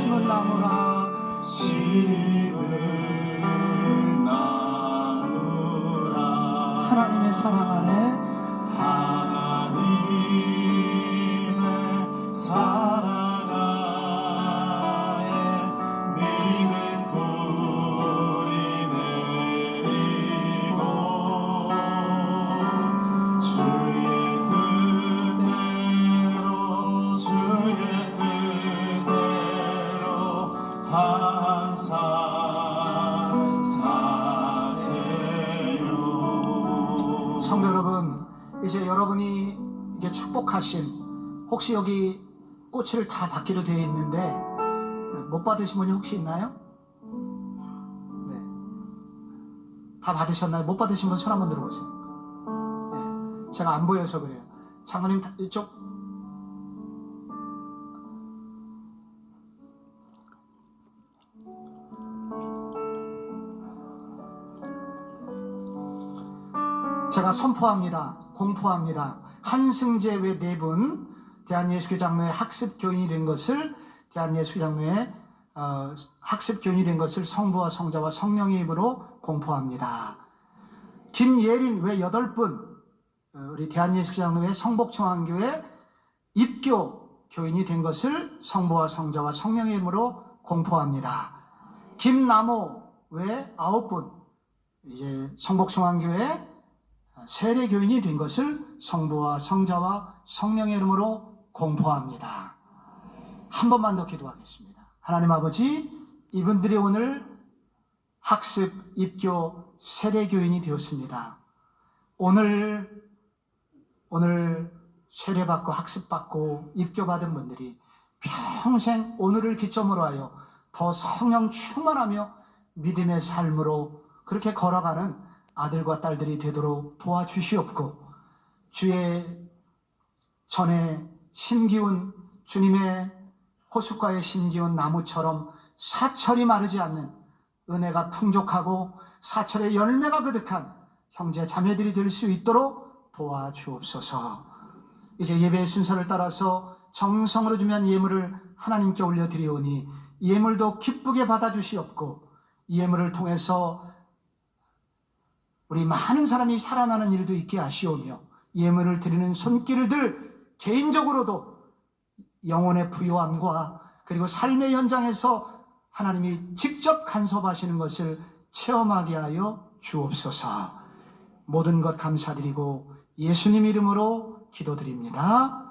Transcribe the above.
심은 나무라. 심은 나무라. 하나님의 사랑 안에 성도 여러분 이제 여러분이 이게 축복하신 혹시 여기 꽃을 다 받기로 되어 있는데 못 받으신 분이 혹시 있나요? 네. 다 받으셨나요? 못 받으신 분 손 한번 들어보세요. 네. 제가 안 보여서 그래요. 장로님 다- 이쪽 제가 선포합니다. 공포합니다. 한승재 외 네 분 대한예수교 장로의 학습 교인이 된 것을 대한예수교 장로의 어, 학습 교인이 된 것을 성부와 성자와 성령의 입으로 공포합니다. 김예린 외 여덟 분 어, 우리 대한예수교 장로의 성복청왕교회 입교 교인이 된 것을 성부와 성자와 성령의 이름으로 공포합니다. 김남호 외 아홉 분 이제 성복청왕교회 세례 교인이 된 것을 성부와 성자와 성령의 이름으로 공포합니다. 한 번만 더 기도하겠습니다. 하나님 아버지, 이분들이 오늘 학습, 입교, 세례 교인이 되었습니다. 오늘, 오늘 세례받고 학습받고 입교받은 분들이 평생 오늘을 기점으로 하여 더 성령 충만하며 믿음의 삶으로 그렇게 걸어가는 아들과 딸들이 되도록 도와주시옵고 주의 전에 심기운 주님의 호숫가에 심기운 나무처럼 사철이 마르지 않는 은혜가 풍족하고 사철의 열매가 그득한 형제 자매들이 될 수 있도록 도와주옵소서. 이제 예배의 순서를 따라서 정성으로 주면 예물을 하나님께 올려드리오니 예물도 기쁘게 받아주시옵고 이 예물을 통해서 우리 많은 사람이 살아나는 일도 있게 하시오며 예물을 드리는 손길들 개인적으로도 영혼의 부요함과 그리고 삶의 현장에서 하나님이 직접 간섭하시는 것을 체험하게 하여 주옵소서. 모든 것 감사드리고 예수님 이름으로 기도드립니다.